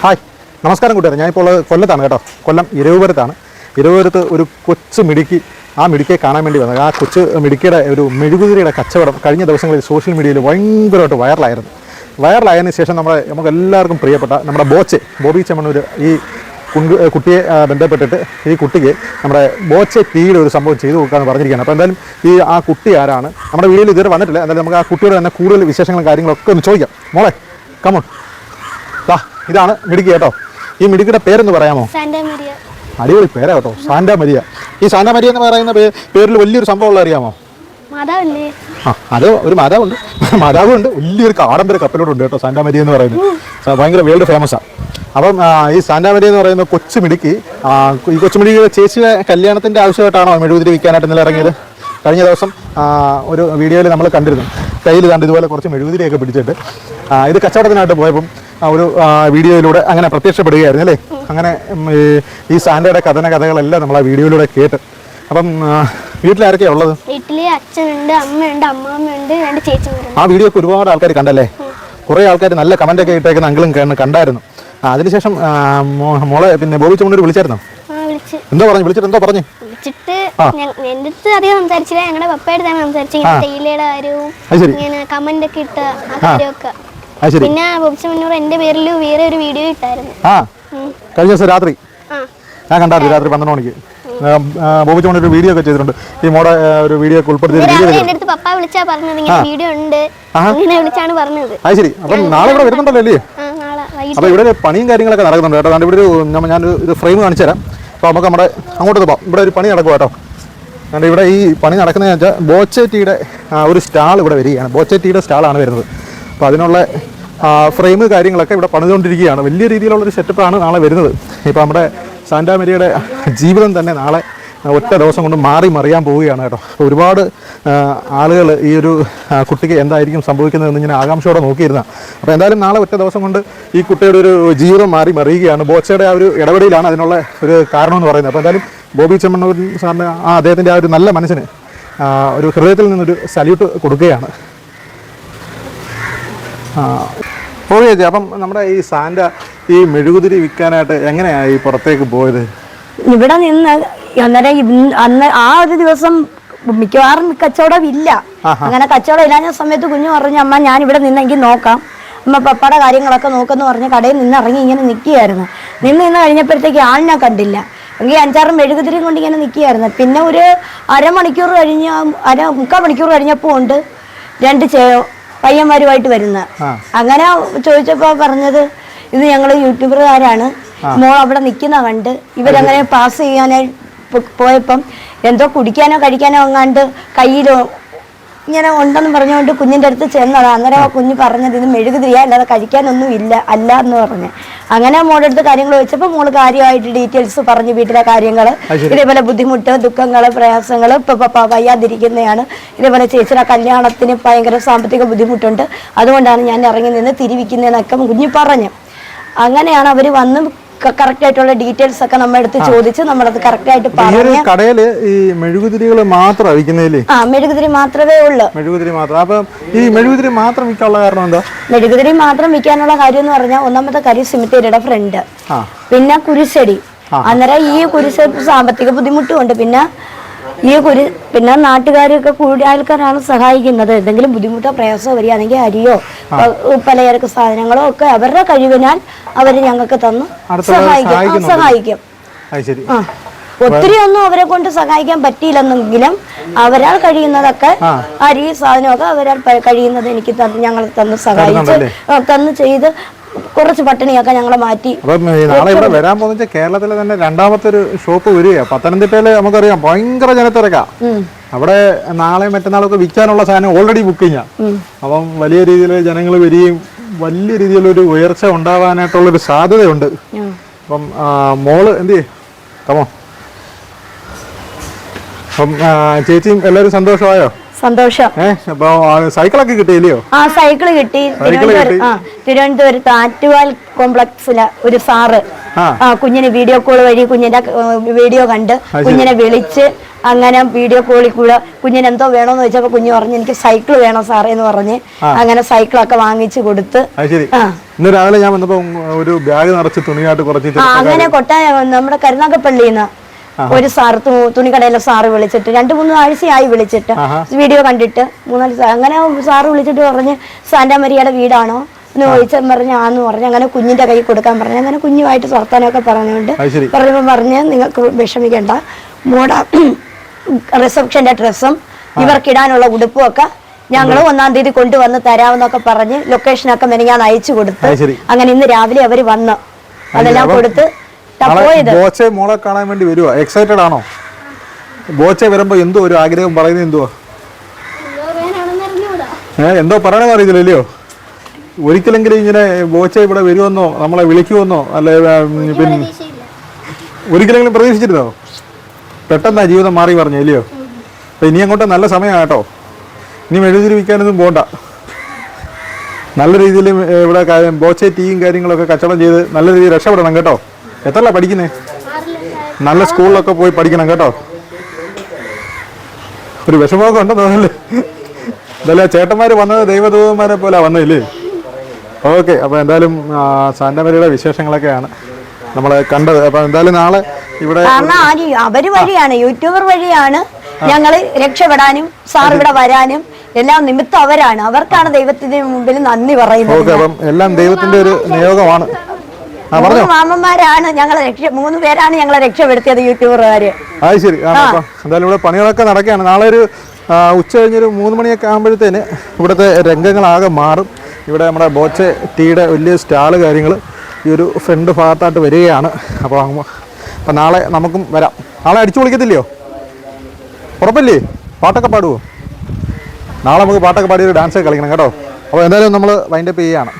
Hi. നമസ്കാരം കൂട്ടുകാരെ. ഞാനിപ്പോൾ ഉള്ളത് കൊല്ലത്താണ് കേട്ടോ. കൊല്ലം ഇരവുപുരത്താണ്. ഇരവുപുരത്ത് ഒരു കൊച്ചു മിടുക്കി ആ മിടുക്കിയെ കാണാൻ വേണ്ടി വന്നത്. ആ കൊച്ചു മിടുക്കിയുടെ ഒരു മെഴുകുതിരിയുടെ കച്ചവടം കഴിഞ്ഞ ദിവസങ്ങളിൽ സോഷ്യൽ മീഡിയയിൽ ഭയങ്കരമായിട്ട് വൈറലായിരുന്നു. വൈറലായതിനു ശേഷം നമ്മുടെ നമുക്ക് എല്ലാവർക്കും പ്രിയപ്പെട്ട നമ്മുടെ ബോച്ചെ ബോബി ചെമ്മണ്ണൂർ ഈ കുട്ടിയെ ബന്ധപ്പെട്ടിട്ട് ഈ കുട്ടിക്ക് നമ്മുടെ ബോച്ചെ തീയുടെ ഒരു സംഭവം ചെയ്തു കൊടുക്കാമെന്ന് പറഞ്ഞിരിക്കുകയാണ്. അപ്പോൾ എന്തായാലും ഈ ആ കുട്ടി ആരാണ്? നമ്മുടെ വീഡിയോയിൽ ഇതുവരെ വന്നിട്ടില്ല. എന്തായാലും നമുക്ക് ആ കുട്ടിയോട് തന്നെ കൂടുതൽ വിശേഷങ്ങളും കാര്യങ്ങളൊക്കെ ഒന്ന് ചോദിക്കാം. മോളെ കമോൺ ഇതാണ് മിടുക്കി കേട്ടോ. ഈ മിടുക്കിയുടെ പേരെന്ന് പറയാമോ? അടിപൊളി പേരാ കേട്ടോ. Santa Maria. ഈ സാന്റ മരിയ എന്ന് പറയുന്ന പേരിൽ വലിയൊരു സംഭവം ഉള്ള അറിയാമോ? ആ അത് ഒരു മാതാവുണ്ട്. മാതാവുണ്ട്. വലിയൊരു കാടമ്പര കപ്പലോടുണ്ട് കേട്ടോ സാന്റ മരിയ എന്ന് പറയുന്നത്. ഭയങ്കര വേൾഡ് ഫേമസാണ് അപ്പം ഈ സാന്റ മരിയ എന്ന് പറയുന്ന കൊച്ചു മിടുക്കി ഈ കൊച്ചു മിടുക്കിയുടെ ചേച്ചിയുടെ കല്യാണത്തിന്റെ ആവശ്യമായിട്ടാണോ മെഴുകുതിരി വിൽക്കാനായിട്ട് ഇന്നലെ ഇറങ്ങിയത്? കഴിഞ്ഞ ദിവസം ഒരു വീഡിയോയിൽ നമ്മൾ കണ്ടിരുന്നു. കയ്യിൽ കണ്ട് ഇതുപോലെ കുറച്ച് മെഴുകുതിരിയൊക്കെ പിടിച്ചിട്ട്. ഇത് കച്ചവടത്തിനായിട്ട് പോയപ്പം ഒരു വീഡിയോയിലൂടെ അങ്ങനെ പ്രത്യക്ഷപ്പെടുകയായിരുന്നു അല്ലേ? അങ്ങനെ ഈ സാന്റയുടെ കഥന കഥകളെല്ലാം നമ്മൾ ആ വീഡിയോയിലൂടെ കേട്ട്. അപ്പം വീട്ടിലാരൊക്കെയാ ഉള്ളത്? വീട്ടിൽ അച്ഛനുണ്ട് അമ്മയുണ്ട് അമ്മാമ്മയുണ്ട് രണ്ട് ചേച്ചിമാരുണ്ട്. ആ വീഡിയോ ഒക്കെ ഒരുപാട് ആൾക്കാർ കണ്ടല്ലേ? കുറേ ആൾക്കാർ നല്ല കമന്റ് ഒക്കെ ഇട്ടേക്കുന്ന അങ്കിളും കണ്ട്- കണ്ടായിരുന്നു. ആ, അതിനുശേഷം ആ, മോളെ പിന്നെ ബോബി ചുമണ്ടി വിളിച്ചായിരുന്നു? ആ വിളിച്ച്. എന്തോ പറഞ്ഞു വിളിച്ചിട്ട് എന്തോ പറഞ്ഞു? വിളിച്ചിട്ട് എന്റെ അടുത്ത് അധികം സംസാരിച്ചില്ല ഞങ്ങളുടെ പപ്പയുടെ തന്നെ സംസാരിച്ചു തേയിലയുടെ കാര്യവും ഇങ്ങനെ കമന്റ് ഒക്കെ ഇട്ട ആ. കാര്യമൊക്കെ പിന്നെ ബോബിച്ച മുന്നൂർ എന്റെ പേരിൽ വേറെ ഒരു വീഡിയോ ഇട്ടായിരുന്നു. ആ കഴിഞ്ഞ ദിവസം രാത്രി. ഞാൻ കണ്ടായിരുന്നു രാത്രി പന്ത്രണ്ട് മണിക്ക്. ബോബി ഒരു വീഡിയോ ഒക്കെ ചെയ്തിട്ടുണ്ട്. ഈ മോടെ ഒരു വീഡിയോ ഒക്കെ ഉൾപ്പെടുത്തി ഇത് അടുത്ത് പപ്പ വിളിച്ചാ പറഞ്ഞത്. ഇങ്ങനെ വീഡിയോ ഉണ്ട്. ഇങ്ങനെ വിളിച്ചാണ് പറഞ്ഞത്. അത് ശരി. അപ്പം നാളെ ഇവിടെ വരുന്നുണ്ടല്ലോ അല്ലേ? അപ്പോൾ ഇവിടെ പണിയും കാര്യങ്ങളൊക്കെ നടക്കുന്നുണ്ട് കേട്ടോ. ഇവിടെ ഒരു ഞാൻ ഒരു ഫ്രെയിം കാണിച്ചു തരാം. അപ്പോൾ നമുക്ക് നമ്മുടെ അങ്ങോട്ട് പോകാം ഇവിടെ ഒരു പണി നടക്കുക കേട്ടോ. അതുകൊണ്ട് ഇവിടെ ഈ പണി നടക്കുന്നതെന്ന് വെച്ചാൽ ബോച്ചേറ്റിയുടെ ഒരു സ്റ്റാൾ ഇവിടെ വരികയാണ്. ബോച്ചേറ്റിയുടെ സ്റ്റാളാണ് വരുന്നത്. അപ്പോൾ അതിനുള്ള ഫ്രെയിം കാര്യങ്ങളൊക്കെ ഇവിടെ പണിതുകൊണ്ടിരിക്കുകയാണ്. വലിയ രീതിയിലുള്ളൊരു സെറ്റപ്പാണ് നാളെ വരുന്നത്. ഇപ്പോൾ നമ്മുടെ സാന്റാമരിയുടെ ജീവിതം തന്നെ നാളെ ഒറ്റ ദിവസം കൊണ്ട് മാറി മറിയാൻ പോവുകയാണ് കേട്ടോ. അപ്പോൾ ഒരുപാട് ആളുകൾ ഈ ഒരു കുട്ടിക്ക് എന്തായിരിക്കും സംഭവിക്കുന്നതെന്ന് ഇങ്ങനെ ആകാംക്ഷയോടെ നോക്കിയിരുന്ന. അപ്പോൾ എന്തായാലും നാളെ ഒറ്റ ദിവസം കൊണ്ട് ഈ കുട്ടിയുടെ ഒരു ജീവിതം മാറി മറിയുകയാണ്. ബോച്ചയുടെ ആ ഒരു ഇടപെടലാണ് അതിനുള്ള ഒരു കാരണം എന്ന് പറയുന്നത്. അപ്പോൾ എന്തായാലും ബോബി ചെമ്മണ്ണൂർ സാറിന് ആ അദ്ദേഹത്തിന്റെ ആ ഒരു നല്ല മനസ്സിന് ഒരു ഹൃദയത്തിൽ നിന്നൊരു സല്യൂട്ട് കൊടുക്കുകയാണ്. ആ. ഓ ചേച്ചി അപ്പം നമ്മുടെ ഈ സാന്റ ഈ മെഴുകുതിരി വിൽക്കാനായിട്ട് എങ്ങനെയാണ് ഈ പുറത്തേക്ക് പോയത്? ഇവിടെ നിന്ന് അന്നേരം ഇന്ന് അന്ന് ആ ഒരു ദിവസം മിക്കവാറും കച്ചവടം ഇല്ല. അങ്ങനെ കച്ചവടം ഇല്ലാഞ്ഞ സമയത്ത് കുഞ്ഞു പറഞ്ഞു അമ്മ ഞാൻ ഇവിടെ നിന്നെങ്കിൽ നോക്കാം. അമ്മ പപ്പയുടെ കാര്യങ്ങളൊക്കെ നോക്കുമെന്ന് പറഞ്ഞ് കടയിൽ നിന്ന് ഇറങ്ങി ഇങ്ങനെ നിൽക്കുകയായിരുന്നു. നിന്ന് നിന്ന് കഴിഞ്ഞപ്പോഴത്തേക്ക് ഞാൻ കണ്ടില്ല. എങ്കിൽ അഞ്ചാറ് മെഴുകുതിരിയും കൊണ്ട് ഇങ്ങനെ നിൽക്കുകയായിരുന്നു. പിന്നെ ഒരു അരമണിക്കൂർ കഴിഞ്ഞ് അര മുക്കാൽ മണിക്കൂർ കഴിഞ്ഞപ്പോൾ ഉണ്ട് രണ്ട് ചേ പയ്യന്മാരുമായിട്ട് വരുന്ന. അങ്ങനെ ചോദിച്ചപ്പോ പറഞ്ഞത് ഇത് ഞങ്ങൾ യൂട്യൂബറുകാരാണ് മോൾ അവിടെ നിൽക്കുന്ന കണ്ട് ഇവരങ്ങനെ പാസ് ചെയ്യാനായി പോയപ്പം എന്തോ കുടിക്കാനോ കഴിക്കാനോ അങ്ങാണ്ട് കയ്യിലോ ഇങ്ങനെ ഉണ്ടെന്ന് പറഞ്ഞുകൊണ്ട് കുഞ്ഞിന്റെ അടുത്ത് ചെന്നതാണ് അന്നേരം ആ കുഞ്ഞ് പറഞ്ഞത് ഇത് മെഴുകുതിരിയാ അല്ലാതെ കഴിക്കാനൊന്നും ഇല്ല അല്ല എന്ന് പറഞ്ഞു. അങ്ങനെ മോളുടെ അടുത്ത് കാര്യങ്ങൾ വെച്ചപ്പോൾ മോൾ കാര്യമായിട്ട് ഡീറ്റെയിൽസ് പറഞ്ഞു വീട്ടിലെ കാര്യങ്ങൾ ഇതേപോലെ ബുദ്ധിമുട്ട് ദുഃഖങ്ങൾ പ്രയാസങ്ങൾ ഇപ്പൊ പപ്പ വയ്യാതിരിക്കുന്നതാണ്. ഇതേപോലെ ചേച്ചിയുടെ കല്യാണത്തിന് ഭയങ്കര സാമ്പത്തിക ബുദ്ധിമുട്ടുണ്ട്. അതുകൊണ്ടാണ് ഞാൻ ഇറങ്ങി നിന്ന് തിരിവിക്കുന്നതെന്നൊക്കെ കുഞ്ഞ് പറഞ്ഞു. അങ്ങനെയാണ് അവർ വന്ന് കറക്റ്റ് ആയിട്ടുള്ള ഡീറ്റെയിൽസ് ഒക്കെ നമ്മൾ അടുത്ത് ചോദിച്ച് നമ്മളത് കറക്റ്റ് ആയിട്ട് പറഞ്ഞു കടയിൽ ഈ മെഴുകുതിരികൾ മാത്രം വിൽക്കുന്നില്ലേ ആ മെഴുകുതിരി മാത്രമേ ഉള്ളൂ. മെഴുകുതിരി മാത്രം. അപ്പൊ ഈ മെഴുകുതിരി മാത്രം വിൽക്കാനുള്ള കാരണം എന്താ? മെഴുകുതിരി മാത്രം വിൽക്കാനുള്ള കാര്യം എന്ന് പറഞ്ഞാൽ ഒന്നാമത്തെ കാര്യം സിമിത്തേരിയുടെ ഫ്രണ്ട് പിന്നെ കുരിശടി. അന്നേരം ഈ കുരിശ് സാമ്പത്തിക ബുദ്ധിമുട്ടും ഉണ്ട്. പിന്നെ ഈ കുരി പിന്നെ നാട്ടുകാരൊക്കെ കൂടി ആൾക്കാരാണ് സഹായിക്കുന്നത്. എന്തെങ്കിലും ബുദ്ധിമുട്ടോ പ്രയാസമോ വരികയാണെങ്കിൽ അരിയോ പലചരക്ക് സാധനങ്ങളോ ഒക്കെ അവരുടെ കഴിവിനാൽ അവർ ഞങ്ങൾക്ക് തന്ന് സഹായിക്കും. സഹായിക്കും. ഒത്തിരി ഒന്നും അവരെ കൊണ്ട് സഹായിക്കാൻ പറ്റിയില്ലെന്നെങ്കിലും അവരാൽ കഴിയുന്നതൊക്കെ അരി സാധനമൊക്കെ അവരാൽ കഴിയുന്നത് എനിക്ക് ഞങ്ങൾ തന്ന് സഹായിച്ച് തന്ന് ചെയ്ത് കുറച്ച് പട്ടിണിയൊക്കെ ഞങ്ങൾ മാറ്റി. നാളെ ഇവിടെ വരാൻ പോകുന്ന കേരളത്തിലെ തന്നെ രണ്ടാമത്തെ ഒരു ഷോപ്പ് വരിക പത്തനംതിട്ടയിൽ നമുക്കറിയാം ഭയങ്കര ജനത്തിരക്കാ. അവിടെ നാളെ മറ്റന്നാളൊക്കെ വിൽക്കാനുള്ള സാധനം ഓൾറെഡി ബുക്കിങ്ങാ അപ്പം വലിയ രീതിയിൽ ജനങ്ങൾ വരികയും വലിയ രീതിയിലൊരു ഉയർച്ച ഉണ്ടാവാനായിട്ടുള്ളൊരു സാധ്യതയുണ്ട്. അപ്പം മോൾ എന്ത് ചെയ്യേ കമോ അപ്പം ചേച്ചിയും എല്ലാവരും സന്തോഷമായോ? സന്തോഷം. സൈക്കിളൊക്കെ കിട്ടിയില്ലയോ? ആ സൈക്കിൾ കിട്ടി. തിരുവനന്തപുരം ആ തിരുവനന്തപുരത്ത് ആറ്റുവാൽ കോംപ്ലക്സിലെ ഒരു സാറ്. ആ. ആ കുഞ്ഞിന് വീഡിയോ കോൾ വഴി കുഞ്ഞിന്റെ വീഡിയോ കണ്ട് കുഞ്ഞിനെ വിളിച്ച് അങ്ങനെ വീഡിയോ കോളിൽ കൂടെ കുഞ്ഞിന് എന്തോ വേണോന്ന് വെച്ചപ്പോ കുഞ്ഞു പറഞ്ഞു എനിക്ക് സൈക്കിൾ വേണം സാറേ എന്ന് പറഞ്ഞ് അങ്ങനെ സൈക്കിളൊക്കെ വാങ്ങിച്ചു കൊടുത്ത്. ഇന്ന് രാവിലെ ഞാൻ ഒരു ബാഗ് നിറച്ച് തുണിയായിട്ട് കുറച്ച് അങ്ങനെ കൊട്ടായ നമ്മുടെ കരുനാഗപ്പള്ളിന്ന് ഒരു സാർ തുണിക്കടയിലെ സാറ് വിളിച്ചിട്ട് രണ്ട് മൂന്ന് ആഴ്ചയായി വിളിച്ചിട്ട്. വീഡിയോ കണ്ടിട്ട് മൂന്നാൽ അങ്ങനെ സാറ് വിളിച്ചിട്ട് പറഞ്ഞ് സാന്റാമരിയുടെ വീടാണോ? എന്ന് ചോദിച്ചാൽ പറഞ്ഞ് ആന്ന് പറഞ്ഞ് അങ്ങനെ കുഞ്ഞിന്റെ കൈ കൊടുക്കാൻ പറഞ്ഞു അങ്ങനെ കുഞ്ഞുമായിട്ട് സ്വർത്താനൊക്കെ പറഞ്ഞുകൊണ്ട് പറഞ്ഞപ്പോൾ പറഞ്ഞ് നിങ്ങൾക്ക് വിഷമിക്കേണ്ട. മോഡ റിസപ്ഷന്റെ ഡ്രസ്സും ഇവർക്കിടാനുള്ള ഉടുപ്പും ഒക്കെ ഞങ്ങൾ ഒന്നാം തീയതി കൊണ്ടുവന്ന് തരാമെന്നൊക്കെ പറഞ്ഞ് ലൊക്കേഷനൊക്കെ മെനങ്ങാൻ അയച്ചു കൊടുത്ത് അങ്ങനെ ഇന്ന് രാവിലെ അവർ വന്ന് അതെല്ലാം കൊടുത്ത് ബോച്ചെ മോളെ കാണാൻ വേണ്ടി വരുവാ. എക്സൈറ്റഡ് ആണോ? ബോച്ചെ വരുമ്പോ എന്തോ ഒരു ആഗ്രഹം പറയുന്നത് എന്തുവാ? ഏ എന്തോ പറയണമെന്ന് അറിയത്തില്ലല്ലോ ഒരിക്കലെങ്കിലും ഇങ്ങനെ ബോച്ചെ ഇവിടെ വരുമെന്നോ നമ്മളെ വിളിക്കുമെന്നോ അല്ലെ പിന്നെ ഒരിക്കലെങ്കിലും പ്രതീക്ഷിച്ചിരുന്നോ? പെട്ടെന്നാ ജീവിതം മാറി പറഞ്ഞു ഇല്ലയോ അപ്പൊ ഇനി അങ്ങോട്ട് നല്ല സമയമാണ് കേട്ടോ. ഇനി മെഴുതിരിവിക്കാനൊന്നും പോണ്ട. നല്ല രീതിയിൽ ഇവിടെ ബോച്ചെ ടീയും കാര്യങ്ങളൊക്കെ കച്ചവടം ചെയ്ത് നല്ല രീതിയിൽ രക്ഷപ്പെടണം കേട്ടോ. എത്രല്ല പഠിക്കുന്നേ? നല്ല സ്കൂളിലൊക്കെ പോയി പഠിക്കണം കേട്ടോ. ഒരു വിഷമമൊക്കെ ഉണ്ടോ തോന്നല്ലേ ഇതല്ല ചേട്ടന്മാർ വന്നത് ദൈവദൂതന്മാരെ പോലെ വന്നില്ലേ ഓക്കെ അപ്പോൾ എന്തായാലും സാന്റമരിയുടെ വിശേഷങ്ങളൊക്കെയാണ് നമ്മൾ കണ്ടത്. അപ്പോൾ എന്തായാലും നാളെ ഇവിടെ അവർ വഴിയാണ് യൂട്യൂബർ വഴിയാണ് ഞങ്ങൾ രക്ഷപ്പെടാനും സാർ ഇവിടെ വരാനും എല്ലാം നിമിത്തം അവരാണ്. അവർക്കാണ് ദൈവത്തിന്റെ മുമ്പിൽ നന്ദി പറയുന്നത്. ഓക്കെ അപ്പം എല്ലാം ദൈവത്തിന്റെ ഒരു നിയോഗമാണ്. മൂന്ന് മാമന്മാരാണ് ഞങ്ങളെ രക്ഷ മൂന്ന് പേരാണ് ഞങ്ങളെ രക്ഷപ്പെടുത്തിയത് യൂട്യൂബറുകാര് അത് ശരി. എന്തായാലും ഇവിടെ പണികളൊക്കെ നടക്കുകയാണ്. നാളെ ഒരു ഉച്ച കഴിഞ്ഞൊരു മൂന്ന് മണിയൊക്കെ ആകുമ്പോഴത്തേന് ഇവിടുത്തെ രംഗങ്ങളാകെ മാറും. ഇവിടെ നമ്മുടെ ബോച്ച ടീയുടെ വലിയ സ്റ്റാൾ കാര്യങ്ങൾ ഈ ഒരു ഫ്രണ്ട് ഭാഗത്തായിട്ട് വരികയാണ്. അപ്പോൾ അപ്പം നാളെ നമുക്കും വരാം. നാളെ അടിച്ചു പൊളിക്കത്തില്ലയോ? ഉറപ്പല്ലേ? പാട്ടൊക്കെ പാടുമോ നാളെ നമുക്ക് പാട്ടൊക്കെ പാടി ഒരു ഡാൻസൊക്കെ കളിക്കണം കേട്ടോ. അപ്പോൾ എന്തായാലും നമ്മൾ വൈൻഡപ്പ് ചെയ്യുകയാണ്.